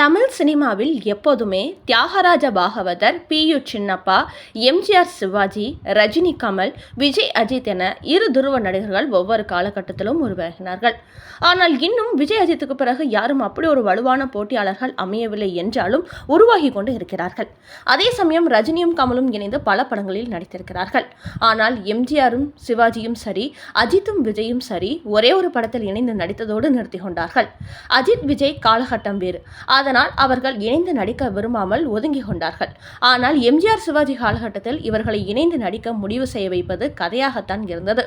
தமிழ் சினிமாவில் எப்போதுமே Thyagaraja Bhagavathar P U Chinnappa MGR Sivaji Rajini Kamal Vijay Ajith என இரு துருவ நடிகர்கள் ஒவ்வொரு காலகட்டத்திலும் உருவாகினார்கள். ஆனால் இன்னும் விஜய் அஜித்துக்கு பிறகு யாரும் அப்படி ஒரு வலுவான போட்டியாளர்கள் அமையவில்லை என்றாலும் உருவாகி கொண்டு இருக்கிறார்கள். அதே சமயம் ரஜினியும் கமலும் இணைந்து பல படங்களில் நடித்திருக்கிறார்கள். ஆனால் எம்ஜிஆரும் சிவாஜியும் சரி அஜித்தும் விஜயும் சரி ஒரே ஒரு படத்தில் இணைந்து நடித்ததோடு நிறுத்தி கொண்டார்கள். அஜித் விஜய் காலகட்டம் வேறு. அதனால் அவர்கள் இணைந்து நடிக்க விரும்பாமல் ஒதுங்கிக் கொண்டார்கள். ஆனால் எம்ஜிஆர் சிவாஜி காலகட்டத்தில் இவர்களை இணைந்து நடிக்க முடிவு செய்ய வைப்பது கதையாகத்தான் இருந்தது.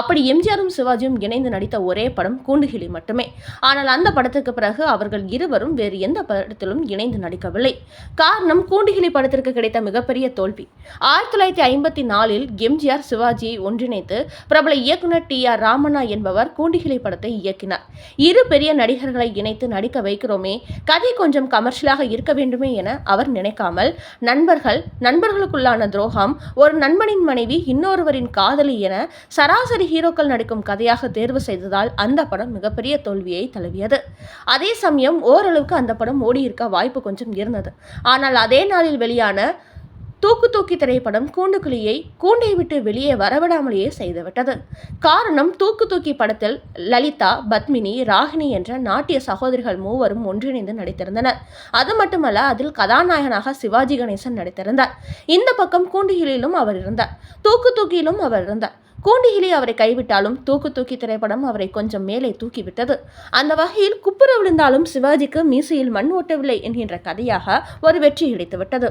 அப்படி எம்ஜிஆரும் சிவாஜியும் இணைந்து நடித்த ஒரே படம் கூண்டுகிளி மட்டுமே. ஆனால் அந்த படத்துக்கு பிறகு அவர்கள் இருவரும் வேறு எந்த படத்திலும் இணைந்து நடிக்கவில்லை. காரணம் கூண்டுகிளி படத்திற்கு கிடைத்த மிகப்பெரிய தோல்வி. ஆயிரத்தி தொள்ளாயிரத்தி ஐம்பத்தி நாலில் எம்ஜிஆர் சிவாஜியை ஒன்றிணைத்து பிரபல இயக்குனர் டி ஆர் ராமண்ணா என்பவர் கூண்டுகிளி படத்தை இயக்கினார். இரு பெரிய நடிகர்களை இணைத்து நடிக்க வைக்கிறோமே கதை கொஞ்சம் கமர்ஷியலாக இருக்க வேண்டுமே என அவர் நினைக்காமல் நண்பர்கள் நண்பர்களுக்குள்ளான துரோகம் ஒரு நண்பனின் மனைவி இன்னொருவரின் காதலி என சராசரி ஹீரோக்கள் நடிக்கும் கதையாக தேர்வு செய்ததால் அந்த படம் மிகப்பெரிய தோல்வியை தழுவியது. அதே சமயம் ஓரளவுக்கு அந்த படம் ஓடியிருக்க வாய்ப்பு கொஞ்சம் இருந்தது. ஆனால் அதே நாளில் வெளியான தூக்கு தூக்கி திரைப்படம் கூண்டுக்குழியை கூண்டை விட்டு வெளியே வரவிடாமலேயே செய்துவிட்டது. காரணம் தூக்கு தூக்கி படத்தில் லலிதா பத்மினி ராகினி என்ற நாட்டிய சகோதரிகள் மூவரும் ஒன்றிணைந்து நடித்திருந்தனர். அது மட்டுமல்ல அதில் கதாநாயகனாக சிவாஜி கணேசன் நடித்திருந்தார். இந்த பக்கம் கூண்டுகிலிலும் அவர் இருந்தார். தூக்கு தூக்கியிலும் அவர் இருந்தார். கூண்டிகிலி அவரை கைவிட்டாலும் தூக்கு தூக்கி திரைப்படம் அவரை கொஞ்சம் மேலே தூக்கிவிட்டது. அந்த வகையில் குப்புற விழுந்தாலும் சிவாஜிக்கு மீசையில் மண் ஓட்டவில்லை என்கின்ற கதையாக ஒரு வெற்றி கிடைத்துவிட்டது.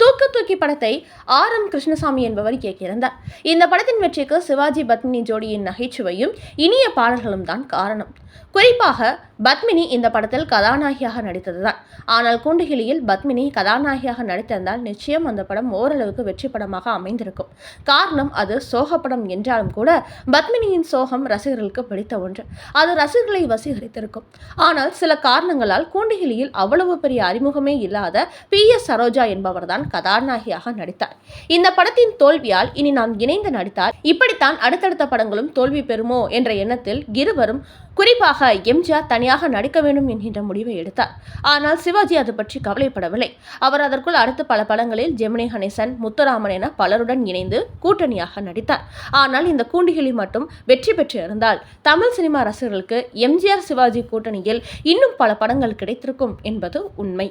தூக்கு தூக்கி படத்தை ஆர் எம் கிருஷ்ணசாமி என்பவர் இயக்கியிருந்தார். இந்த படத்தின் வெற்றிக்கு சிவாஜி பத்மினி ஜோடியின் நகைச்சுவையும் இனிய பாடல்களும் தான் காரணம். குறிப்பாக பத்மினி இந்த படத்தில் கதாநாயகியாக நடித்ததுதான். ஆனால் கூண்டுகிளியில் பத்மினி கதாநாயகியாக நடித்திருந்தால் நிச்சயம் அந்த படம் ஓரளவுக்கு வெற்றி படமாக அமைந்திருக்கும். காரணம் அது சோக படம் என்றாலும் கூட பத்மினியின் சோகம் ரசிகர்களுக்கு பிடித்த ஒன்று. அது ரசிகர்களை வசீகரித்திருக்கும். ஆனால் சில காரணங்களால் கூண்டுகிளியில் அவ்வளவு பெரிய அறிமுகமே இல்லாத பி எஸ் சரோஜா என்பவர்தான் கதாநாயகியாக நடித்தார். இந்த படத்தின் தோல்வியால் இனி நாம் இணைந்து நடித்தால் இப்படித்தான் அடுத்தடுத்த படங்களும் தோல்வி பெறுமோ என்ற எண்ணத்தில் இருவரும் குறிப்பாக எம்ஜிஆர் தனியாக நடிக்க வேண்டும் என்கின்ற முடிவை எடுத்தார். ஆனால் சிவாஜி அது பற்றி கவலைப்படவில்லை. அவர் அதற்குள் அடுத்த பல படங்களில் ஜெமினி கணேசன் முத்துராமன் என பலருடன் இணைந்து கூட்டணியாக நடித்தார். ஆனால் இந்த கூண்டிகளி மட்டும் வெற்றி பெற்று இருந்தால் தமிழ் சினிமா ரசிகர்களுக்கு எம்ஜிஆர் சிவாஜி கூட்டணியில் இன்னும் பல படங்கள் கிடைத்திருக்கும் என்பது உண்மை.